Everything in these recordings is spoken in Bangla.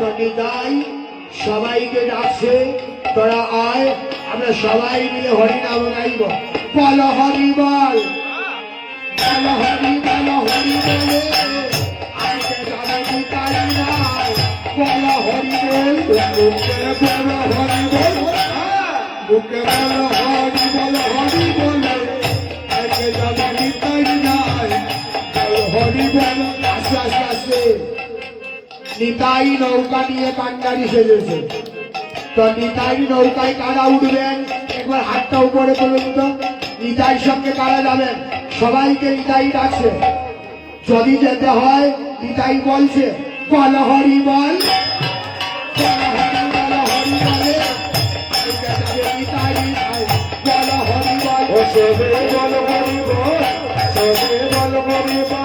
নিতাই সবাইকে ডাকছে, তোরা আয়, আমরা সবাই মিলে হরিনাম গাইব। বল হরি বল। বল হরি বল, হরি বলে। বল হরি বল বল, হরি বল। হ্যাঁ, বল, হরি নিতাই নৌকা নিয়ে পাঞ্জারি সেজেছে। তো নিতাই নৌকায় কারা উঠবেন? একবার হাতটা উপরে তুলুন তো। নিতাইর সঙ্গে কারা যাবেন? সবাইকে নিতাই ডাকছে। যদি যেতে হয়, নিতাই বলছে বল। হরি বল সবে বল হরি বল, সবে বল।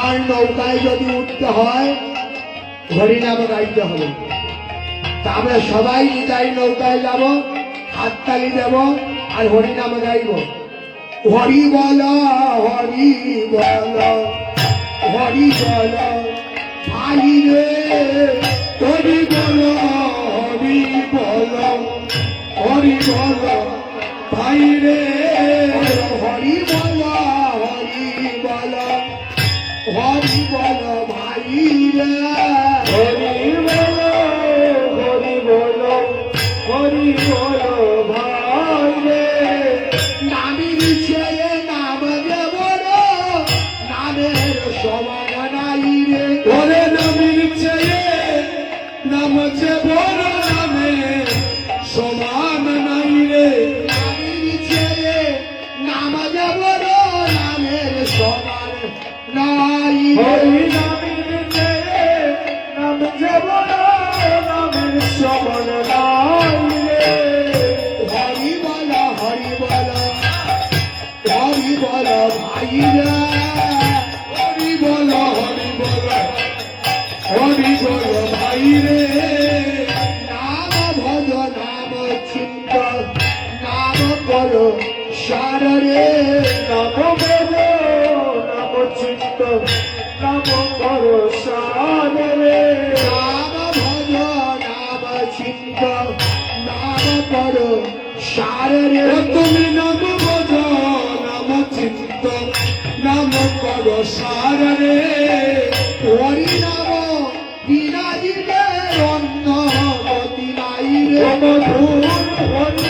আমার নৌকায় যদি উঠতে হয়, হরিনাম গাইতে হবে। তা সবাই নিজাই নৌকায় যাব, হাততালি দেব আর হরিনাম গাইব। হরি বল হরি বল হরি বল ভাই রে, হরি বল হরি বল হরি বল ভাই রে, হরি বল হরি বল। 我的快乐马云云 চিন্ত নাম কর সার নাম বলো নাম চিন্ত নাম করো সারে নাম ভজ নাম চিন্ত নাম কর সার তুমি নাম বোঝ নাম চিন্ত নাম করো সারে হরি নাম বিরাজিলে অন্য গতি নাই রে মধুর হরিনাম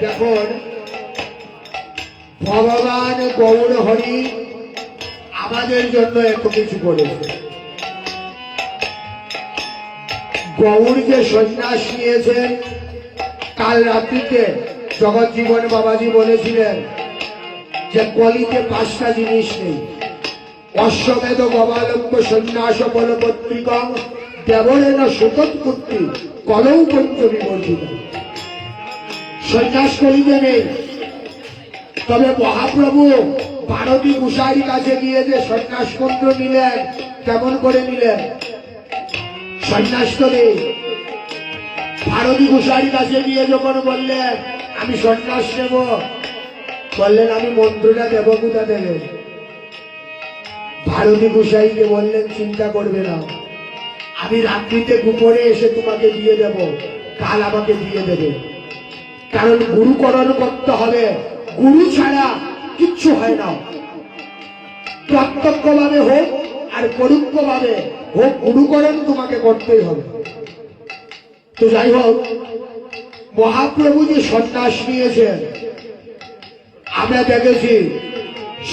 দেখুন ভগবান গৌর হরি আমাদের জন্য এত কিছু করেছে। গৌর যে সন্ন্যাস নিয়েছেন কাল রাত্রিতে জগৎ জীবন বাবাজি বলেছিলেন যে কলিতে পাঁচটা জিনিস নেই। অশ্বমেধ গবালম্ব সন্ন্যাস বলপত্রিকম দেবরেন সুতৎপুত্রী কলৌ পঞ্চমী বর্জিত সন্ন্যাস করিতে নেই তবে মহাপ্রভু ভারতী গুসাইর কাছে গিয়ে যে সন্ন্যাস মন্ত্র নিলেন, কেমন করে নিলেন? সন্ন্যাস তো ভারতী গুসাইর কাছে গিয়ে যখন বললেন, আমি সন্ন্যাস নেব, বললেন, আমি মন্ত্রটা দেব কোথা দেবে ভারতী গুসাইকে বললেন, চিন্তা করবে না। আমি রাত্রিতে গোপনে এসে তোমাকে দিয়ে দেব। কাল আমাকে দিয়ে দেবে। কারণ গুরুকরণ করতে হবে। গুরু ছাড়া কিচ্ছু হয় না। প্রত্যক্ষভাবে হোক আর পরোক্ষভাবে হোক গুরুকরণ তোমাকে করতেই হবে। তো যাই হোক, মহাপ্রভু যে সন্ন্যাস নিয়েছেন, আমরা দেখেছি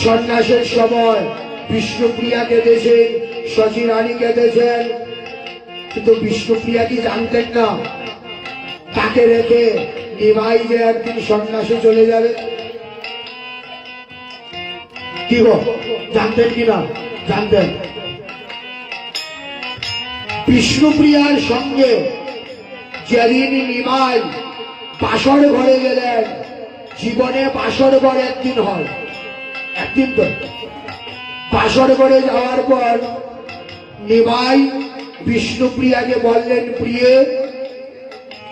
সন্ন্যাসের সময় বিষ্ণুপ্রিয়া কেঁদেছেন শশী রানী কেঁদেছেন। কিন্তু বিষ্ণুপ্রিয়া কি জানতেন না? তাকে রেখে নিমাই যে একদিন সন্ন্যাসে চলে যাবে। কি গো জানতেন কি না? জানতেন। বিষ্ণুপ্রিয়ার সঙ্গে যেদিন নিমাই বাসর ঘরে গেলেন, জীবনে বাসর ঘর একদিন হয়। একদিন তো। বাসর ঘরে যাওয়ার পর নিমাই বিষ্ণুপ্রিয়াকে বললেন, প্রিয়ে,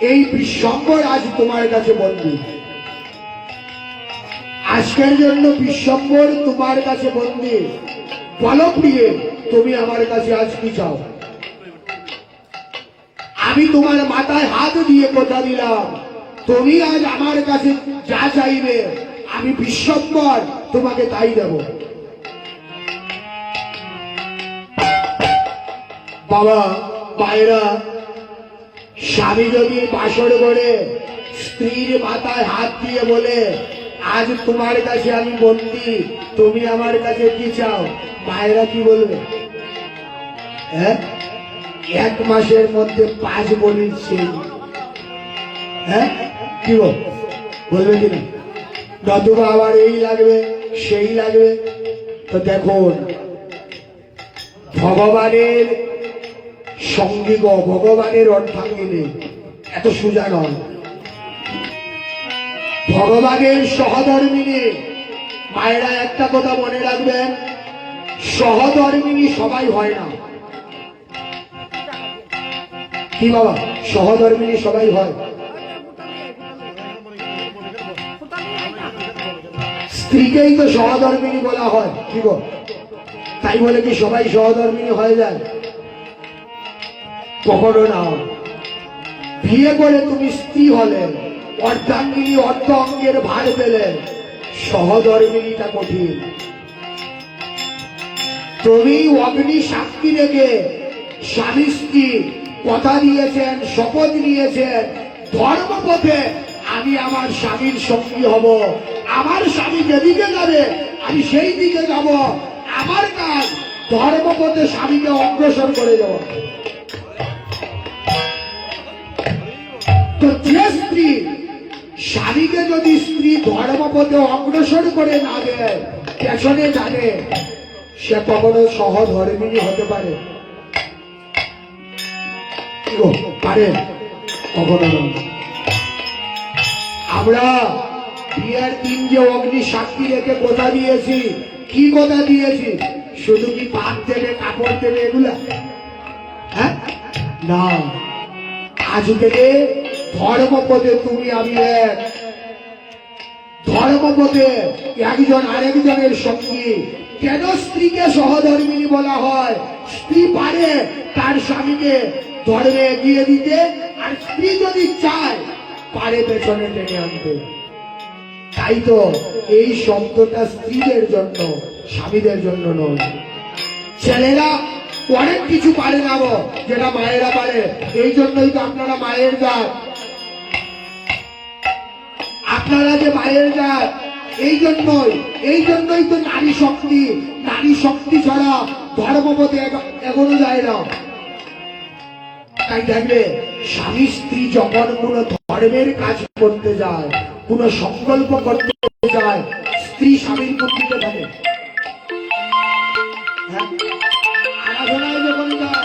এই বিশ্বম্বর আজ তোমার কাছে বন্দী আজকের জন্য বিশ্বম্বর তোমার কাছে বন্দী বলো প্রিয়ে, তুমি আমার কাছে আজ কি চাও? আমি তোমার মাথায় হাত দিয়ে কথা দিলাম। তুমি আজ আমার কাছে যা চাইবে, আমি বিশ্বম্বর তোমাকে তাই দেব। বাবা, মায়েরা, স্বামী যদি বাসর করে, স্ত্রীর মাথায় হাত দিয়ে বলে, আজ তোমার কাছে আমি বন্দি, তুমি আমার কাছে কি চাও? মায়েরা কি বলবে? হ্যাঁ? এক মাসের মধ্যে পাঁচ বলির সেই। হ্যাঁ? কি বলবে কি না নতুবা আবার এই লাগবে, সেই লাগবে। তো দেখুন, ভগবানের সঙ্গীগ ভগবানের অর্থাঙ্গিনী এত সোজা নয়। ভগবানের সহধর্মিনী, মায়েরা একটা কথা মনে রাখবেন, সহধর্মিনী সবাই হয় না। কি বাবা? সহধর্মিনী সবাই হয়। স্ত্রীকেই তো সহধর্মিনী বলা হয়, কি গো? তাই বলে কি সবাই সহধর্মিনী হয়ে যায়? কখনো না। বিয়ে করে তুমি স্ত্রী হলে, অর্ধাঙ্গিনী অর্ধ অঙ্গের ভার পেলে, সহধর্মিনীটা কঠিন। তুমি অগ্নি সাক্ষী রেখে স্বামী স্ত্রী কথা দিয়েছেন, শপথ নিয়েছেন, ধর্মপথে আমি আমার স্বামীর সঙ্গী হব। আমার স্বামী যেদিকে যাবে, আমি সেই দিকে যাব। আমার কাজ ধর্মপথে স্বামীকে অগ্রসর করে দেওয়া। তো যে স্ত্রী, স্বামীকে যদি স্ত্রী ধর্মপথে অগ্রসর করে না দেয়, পেছনে জানে সে কখনো সহধর্মিনী হতে পারে। পারে কখনো আমরা বিয়ের দিন যে অগ্নি সাক্ষী রেখে কথা দিয়েছি, কি কথা দিয়েছি? শুধু কি পাত দেবে, কাপড় দেবে এগুলা? হ্যাঁ? না। আজ থেকে ধর্মপদে তুমি আমি এক। ধর্মপদে একজন আরেকজনের সঙ্গী। কেন স্ত্রীকে সহধর্মিনী বলা হয়? স্ত্রী পারে, তার স্বামীকে ধর্মে এগিয়ে দিতে আর স্ত্রী যদি চায় পারে পেছনে টেনে আনতে। তাই তো এই শব্দটা স্ত্রীদের জন্য স্বামীদের জন্য নয়। ছেলেরা অনেক কিছু পারে না গো, যেটা মায়েরা পারে। এই জন্যই তো আপনারা মায়ের জাত। আপনারা যে মায়ের জাত এই জন্যই এই জন্যই তো নারী শক্তি। নারী শক্তি ছাড়া ধর্মপথে এগ- এগোনো যায় না। তাই দেখবে স্বামী স্ত্রী যখন কোন ধর্মের কাজ করতে যায়, কোন সংকল্প করতে যায়, স্ত্রী স্বামীর মন্দিরে থাকে হ্যাঁ? আরাধনা